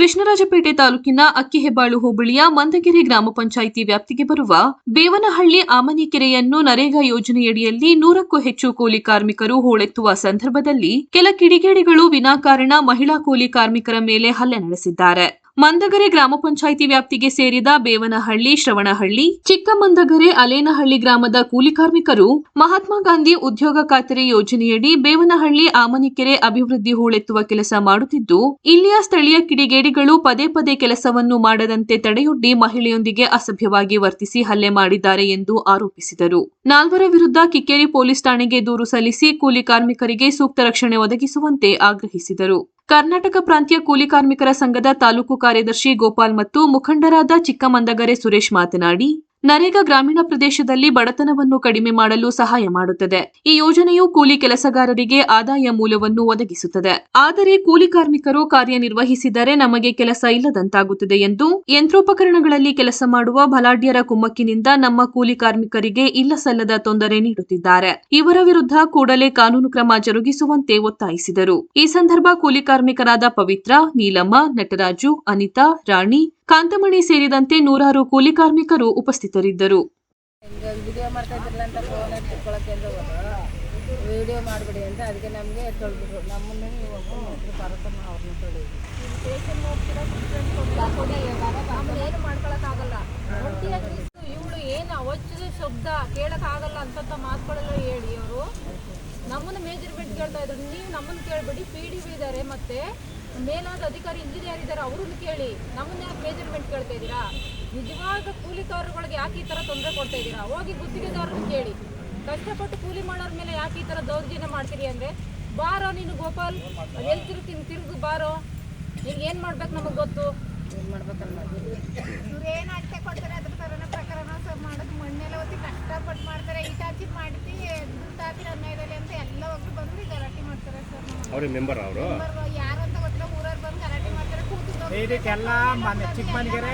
ಕೃಷ್ಣರಾಜಪೇಟೆ ತಾಲೂಕಿನ ಅಕ್ಕಿಹೆಬ್ಬಾಳು ಹೋಬಳಿಯ ಮಂದಗಿರಿ ಗ್ರಾಮ ಪಂಚಾಯಿತಿ ವ್ಯಾಪ್ತಿಗೆ ಬರುವ ಬೇವನಹಳ್ಳಿ ಆಮನಿಕೆರೆಯನ್ನು ನರೇಗಾ ಯೋಜನೆಯಡಿಯಲ್ಲಿ ನೂರಕ್ಕೂ ಹೆಚ್ಚು ಕೂಲಿ ಕಾರ್ಮಿಕರು ಹೂಳೆತ್ತುವ ಸಂದರ್ಭದಲ್ಲಿ ಕೆಲ ಕಿಡಿಗೇಡಿಗಳು ವಿನಾಕಾರಣ ಮಹಿಳಾ ಕೂಲಿ ಕಾರ್ಮಿಕರ ಮೇಲೆ ಹಲ್ಲೆ ನಡೆಸಿದ್ದಾರೆ. ಮಂದಗರೆ ಗ್ರಾಮ ಪಂಚಾಯಿತಿ ವ್ಯಾಪ್ತಿಗೆ ಸೇರಿದ ಬೇವನಹಳ್ಳಿ, ಶ್ರವಣಹಳ್ಳಿ, ಚಿಕ್ಕಮಂದಗರೆ, ಅಲೇನಹಳ್ಳಿ ಗ್ರಾಮದ ಕೂಲಿ ಕಾರ್ಮಿಕರು ಮಹಾತ್ಮ ಗಾಂಧಿ ಉದ್ಯೋಗ ಖಾತರಿ ಯೋಜನೆಯಡಿ ಬೇವನಹಳ್ಳಿ, ಆಮನಿಕೆರೆ ಅಭಿವೃದ್ಧಿ ಹೂಳೆತ್ತುವ ಕೆಲಸ ಮಾಡುತ್ತಿದ್ದು, ಇಲ್ಲಿಯ ಸ್ಥಳೀಯ ಕಿಡಿಗೇಡಿಗಳು ಪದೇ ಪದೇ ಕೆಲಸವನ್ನು ಮಾಡದಂತೆ ತಡೆಯೊಡ್ಡಿ ಮಹಿಳೆಯೊಂದಿಗೆ ಅಸಭ್ಯವಾಗಿ ವರ್ತಿಸಿ ಹಲ್ಲೆ ಮಾಡಿದ್ದಾರೆ ಎಂದು ಆರೋಪಿಸಿದರು. ನಾಲ್ವರ ವಿರುದ್ಧ ಕಿಕ್ಕೇರಿ ಪೊಲೀಸ್ ಠಾಣೆಗೆ ದೂರು ಸಲ್ಲಿಸಿ ಕೂಲಿ ಕಾರ್ಮಿಕರಿಗೆ ಸೂಕ್ತ ರಕ್ಷಣೆ ಒದಗಿಸುವಂತೆ ಆಗ್ರಹಿಸಿದರು. ಕರ್ನಾಟಕ ಪ್ರಾಂತ್ಯ ಕೂಲಿ ಕಾರ್ಮಿಕರ ಸಂಘದ ತಾಲೂಕು ಕಾರ್ಯದರ್ಶಿ ಗೋಪಾಲ್ ಮತ್ತು ಮುಖಂಡರಾದ ಚಿಕ್ಕಮಂದಗರೆ ಸುರೇಶ್ ಮಾತನಾಡಿ ನರೇಗಾ ಗ್ರಾಮೀಣ ಪ್ರದೇಶದಲ್ಲಿ ಬಡತನವನ್ನು ಕಡಿಮೆ ಮಾಡಲು ಸಹಾಯ ಮಾಡುತ್ತದೆ. ಈ ಯೋಜನೆಯು ಕೂಲಿ ಕೆಲಸಗಾರರಿಗೆ ಆದಾಯ ಮೂಲವನ್ನು ಒದಗಿಸುತ್ತದೆ. ಆದರೆ ಕೂಲಿ ಕಾರ್ಮಿಕರು ಕಾರ್ಯನಿರ್ವಹಿಸಿದರೆ ನಮಗೆ ಕೆಲಸ ಇಲ್ಲದಂತಾಗುತ್ತದೆ ಎಂದು ಯಂತ್ರೋಪಕರಣಗಳಲ್ಲಿ ಕೆಲಸ ಮಾಡುವ ಬಲಾಢ್ಯರ ಕುಮ್ಮಕ್ಕಿನಿಂದ ನಮ್ಮ ಕೂಲಿ ಕಾರ್ಮಿಕರಿಗೆ ಇಲ್ಲಸಲ್ಲದ ತೊಂದರೆ ನೀಡುತ್ತಿದ್ದಾರೆ. ಇವರ ವಿರುದ್ಧ ಕೂಡಲೇ ಕಾನೂನು ಕ್ರಮ ಜರುಗಿಸುವಂತೆ ಒತ್ತಾಯಿಸಿದರು. ಈ ಸಂದರ್ಭ ಕೂಲಿ ಕಾರ್ಮಿಕರಾದ ಪವಿತ್ರ, ನೀಲಮ್ಮ, ನಟರಾಜು, ಅನಿತಾ, ರಾಣಿ ಕಾಂತಮಣಿ ಸೇರಿದಂತೆ ನೂರಾರು ಕೂಲಿ ಕಾರ್ಮಿಕರು ಉಪಸ್ಥಿತರಿದ್ದರು. ವಿಡಿಯೋ ಮಾಡ್ತಾ ಇದ್ರಲ್ಲ ಅಂತ ಫೋನ್ ಎತ್ಕೊಳ್ಳೋಕೆ ಅಂತ ವಿಡಿಯೋ ಮಾಡಿಬಿಡಿ ಅಂತ ಅದಕ್ಕೆ ನಮಗೆ ತೊಳೆದ್ರು ನಮ್ಮನ್ನು ನೀವು ಒಬ್ಬರು ಭಾರತಮ್ಮ ಅವ್ರನ್ನ ತೊಳಿ ಏನು ಮಾಡ್ಕೊಳಕ್ಕಾಗಲ್ಲ ಇವಳು ಏನು ಅವಚ್ಚದ ಶಬ್ದ ಕೇಳಕ್ಕಾಗಲ್ಲ ಅಂತಂತ ಮಾತುಗಳೆಲ್ಲ ಹೇಳಿ ಅವರು ನಮ್ಮನ್ನ ಮೇಜರ್ಮೆಂಟ್ ಕೇಳ್ತಾ ಇದ್ರು. ನೀವು ನಮ್ಮನ್ನ ಕೇಳಬೇಡಿ ಪಿ ಡಿ ಬಿ ಇದ್ದಾರೆ ಮತ್ತೆ ಮೇಲಾದ ಅಧಿಕಾರಿ ಇಂಜಿನಿಯರ್ ಇದ್ದಾರೆ ಅವ್ರನ್ನ ಕೇಳಿ ನಮ್ಮನ್ನ ಯಾಕೆ ಮೇಜರ್ಮೆಂಟ್ ಕೇಳ್ತಾ ಇದ್ದೀರಾ? ನಿಜವಾದ ಕೂಲಿಕಾರರುಗಳಿಗೆ ಯಾಕೆ ಈ ಥರ ತೊಂದರೆ ಕೊಡ್ತಾ ಇದ್ದೀರಾ? ಹೋಗಿ ಗುತ್ತಿಗೆದಾರರನ್ನ ಕೇಳಿ. ಕಷ್ಟಪಟ್ಟು ಕೂಲಿ ಮಾಡೋರ ಮೇಲೆ ಯಾಕೆ ಈ ಥರ ದೌರ್ಜನ್ಯ ಮಾಡ್ತೀರಿ ಅಂದರೆ ಬಾರೋ ನೀನು ಗೋಪಾಲ್ ಎಲ್ಲಿ ತಿರುಗ್ತೀನಿ ತಿರುಗು ಬಾರೋ. ನಿನ್ಗೆ ಏನು ಮಾಡ್ಬೇಕು ನಮಗೆ ಗೊತ್ತು? ಏನು ಮಾಡ್ಬೇಕಲ್ಲ ಇವ್ರು ಏನು ಅಳತೆ ಕೊಡ್ತಾರೆ ಅದ್ರ ಥರನ ಪ್ರಕರಣ ಸರ್ ಮಾಡೋದು. ಮಣ್ಣೆಲ್ಲ ಒತ್ತಿ ಕಷ್ಟಪಟ್ಟು ಮಾಡ್ತಾರೆ. ಈಟಾಚಿ ಮಾಡ್ತಿ ದುಡ್ಡು ಹಾಕಿ ಅನ್ನೋದಲ್ಲಿ ಅಂತ ಎಲ್ಲ ಒಬ್ರು ಬಂದು ಗಲಾಟೆ ಮಾಡ್ತಾರೆ ಸರ್. ಅವ್ರಿಗೆ ಮೆಂಬರ್ ಅವರು ಯಾರು ಅಂತ ಗೊತ್ತಿಲ್ಲ ಊರವ್ರು ಬಂದು ಗಲಾಟೆ ಮಾಡ್ತಾರೆ ಕೂತು ಇದಕ್ಕೆಲ್ಲ ಮನೆ ಚಿಕ್ಕಮನಿಗೆರೆ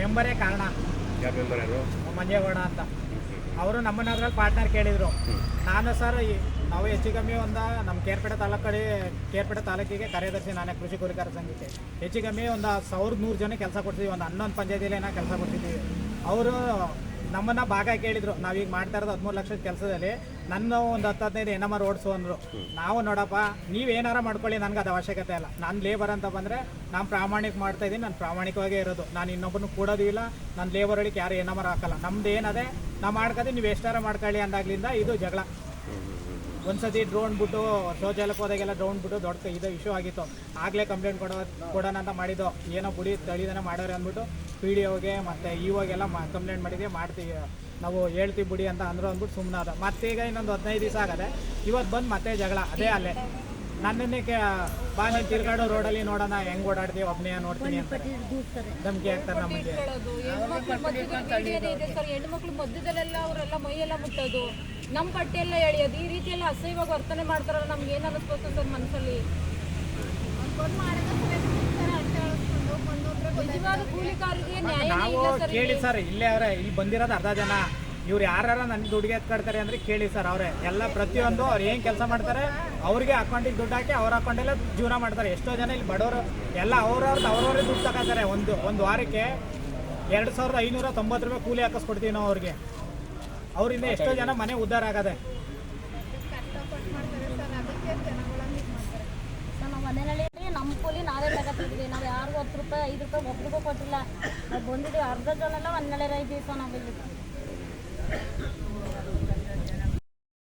ಮೆಂಬರೇ ಕಾರಣ. ಯಾರು ಮೆಂಬರ್ ಯಾರು ಮಂಜೇಗೌಡ ಅಂತ ಅವರು ನಮ್ಮನ್ನ ಅದ್ರಲ್ಲಿ ಪಾರ್ಟ್ನರ್ ಕೇಳಿದರು. ನಾನು ಸರ್ ನಾವು ಹೆಚ್ಚು ಕಮ್ಮಿ ಒಂದು ನಮ್ಮ ಕೇರ್ಪೇಟೆ ತಾಲೂಕು ಕಡೆ ಕೇರ್ಪೇಟೆ ತಾಲೂಕಿಗೆ ಕಾರ್ಯದರ್ಶಿ ನಾನೇ ಕೃಷಿ ಕುರಿಕಾರ ಸಂಘಕ್ಕೆ. ಹೆಚ್ಚು ಕಮ್ಮಿ ಒಂದು ಸಾವಿರದ ನೂರು ಜನ ಕೆಲಸ ಕೊಡ್ತೀವಿ ಒಂದು ಹನ್ನೊಂದು ಪಂಚಾಯತಿಯಲ್ಲಿ ಏನೋ ಕೆಲಸ ಕೊಡ್ತಿದ್ದೀವಿ ಅವರು ನಮ್ಮನ್ನ ಭಾಗ ಕೇಳಿದ್ರು. ನಾವೀಗ ಮಾಡ್ತಾ ಇರೋದು ಹದಿಮೂರು ಲಕ್ಷದ ಕೆಲಸದಲ್ಲಿ. ನನ್ನ ಒಂದು ಹತ್ತು ಹದಿನೈದು ಏನಮ್ಮ ಓಡಿಸು ಅಂದರು. ನಾವು ನೋಡಪ್ಪ, ನೀವು ಏನಾರ ಮಾಡ್ಕೊಳ್ಳಿ, ನನಗೆ ಅದು ಅವಶ್ಯಕತೆ ಇಲ್ಲ. ನಾನು ಲೇಬರ್ ಅಂತ ಬಂದರೆ ನಾನು ಪ್ರಾಮಾಣಿಕ ಮಾಡ್ತಾ ಇದ್ದೀನಿ ನಾನು ಪ್ರಾಮಾಣಿಕವಾಗೇ ಇರೋದು. ನಾನು ಇನ್ನೊಬ್ಬನು ಕೂಡೋದು ಇಲ್ಲ ನನ್ನ ಲೇಬರ್ ಒಳಗೆ ಯಾರು ಏನಾರ ಹಾಕಲ್ಲ. ನಮ್ದು ಏನದೇ, ನಾವು ಮಾಡ್ಕೋದು ನೀವು ಎಷ್ಟಾರ ಮಾಡ್ಕೊಳ್ಳಿ ಅಂದಾಗ್ಲಿಂದ ಇದು ಜಗಳ. ಒಂದ್ಸತಿ ಡ್ರೋನ್ ಬಿಟ್ಟು ಶೌಚಾಲಯಕ್ಕೆ ಹೋದಾಗೆಲ್ಲ ಡ್ರೋನ್ ಬಿಟ್ಟು ದೊಡ್ಡ ಇದು ಇಶ್ಯೂ ಆಗಿತ್ತು. ಆಗಲೇ ಕಂಪ್ಲೇಂಟ್ ಕೊಡೋ ಕೊಡೋಣ ಅಂತ ಮಾಡಿದ್ದು. ಏನೋ ಬುಡಿ ತಳಿದಾನೆ ಮಾಡೋರು ಅಂದ್ಬಿಟ್ಟು ಪಿ ಡಿ ಒಗೆ ಮತ್ತು ಇವಾಗೆಲ್ಲ ಮಾ ಕಂಪ್ಲೇಂಟ್ ಮಾಡಿದ್ವಿ. ಮಾಡ್ತೀವಿ. ನಾವು ಹೇಳ್ತೀವಿ ಬಿಡಿ ಅಂತ ಅಂದರು ಅಂದ್ಬಿಟ್ಟು ಸುಮ್ಮನೆ ಅದ ಮತ್ತೆ ಈಗ ಇನ್ನೊಂದು ಹದಿನೈದು ದಿವಸ ಆಗದೆ ಇವತ್ತು ಬಂದು ಮತ್ತೆ ಜಗಳ. ಅದೇ ಅಲ್ಲೇ. ನನ್ನನ್ನೇ ಬಾ ನೀನು ತಿರ್ಗಾಡೋ ರೋಡಲ್ಲಿ ನೋಡೋಣ. ಹೆಂಗೆ ಓಡಾಡ್ತೀವಿ ಒಬ್ಬನೇ ನೋಡ್ತೀನಿ ಅಂತ. ಧಮಕಿ ಹಾಕ್ತಾರೆ ನಮಗೆ ಹೆಣ್ಮಕ್ಳು ಮಧ್ಯದಲ್ಲೆಲ್ಲ ಅವರೆಲ್ಲ ಮೈಯೆಲ್ಲ ಮುಟ್ಟೋದು. ನಮ್ಮ ಬಟ್ಟೆ ಎಲ್ಲ ಎಳೆಯೋದು ಈ ರೀತಿ ಎಲ್ಲ ಅಸಹ್ಯವಾಗಿ ವರ್ತನೆ ಮಾಡ್ತಾರಲ್ಲ ನಮ್ಗೆ ಏನು ಅನ್ನಿಸ್ಬೇಕು ಸರ್ ಮನಸ್ಸಲ್ಲಿ? ನಿಜವಾದ ಕೂಲಿಕಾರರಿಗೆ ನಾವು ಇಲ್ಲ ಸರ್ ಕೇಳಿ ಸರ್ ಇಲ್ಲೇ ಅವ್ರೆ ಇಲ್ಲಿ ಬಂದಿರೋದು ಅರ್ಧ ಜನ. ಇವ್ರು ಯಾರು ನನ್ನ ದುಡ್ಡಿಗೆ ಎತ್ಕೊಡ್ತಾರೆ ಅಂದ್ರೆ ಕೇಳಿ ಸರ್ ಅವ್ರೆ. ಎಲ್ಲ ಪ್ರತಿಯೊಂದು ಅವ್ರು ಏನ್ ಕೆಲಸ ಮಾಡ್ತಾರೆ ಅವ್ರಿಗೆ ಅಕೌಂಟಿಗೆ ದುಡ್ಡು ಹಾಕಿ ಅವ್ರ ಅಕೌಂಟಲ್ಲೇ ಜೀವನ ಮಾಡ್ತಾರೆ. ಎಷ್ಟೋ ಜನ ಇಲ್ಲಿ ಬಡವರು ಎಲ್ಲ ಅವ್ರವ್ರದ್ದು ಅವ್ರವ್ರೇ ದುಡ್ಡು ತಗೋತಾರೆ. ಒಂದು ಒಂದು ವಾರಕ್ಕೆ ಎರಡು ಸಾವಿರದ ಐನೂರ ತೊಂಬತ್ತು ರೂಪಾಯಿ ಕೂಲಿ ಹಾಕಿಸ್ಕೊಡ್ತೀವಿ ನಾವು ಅವ್ರಿಗೆ. ಅವರಿಂದ ಎಷ್ಟೋ ಜನ ಮನೆ ಉದ್ಧಾರ ಆಗದೆ. ನಾವು ಮನೆಯಲ್ಲಿ ನಮ್ಮ ಕೂಲಿ ನಾವೇ ತಗೋತಿದ್ವಿ ನಾವು ಯಾರಿಗೂ ಹತ್ತು ರೂಪಾಯಿ ಐದು ರೂಪಾಯಿ ಒಬ್ರಿಗೂ ಕೊಟ್ಟಿಲ್ಲ ನಾವು ಬಂದಿದ್ದೀವಿ ಅರ್ಧ ಜನ ಎಲ್ಲ ಒಂದ್ ನಡೆರ ಸರ್ ನಾವು ಇಲ್ಲಿ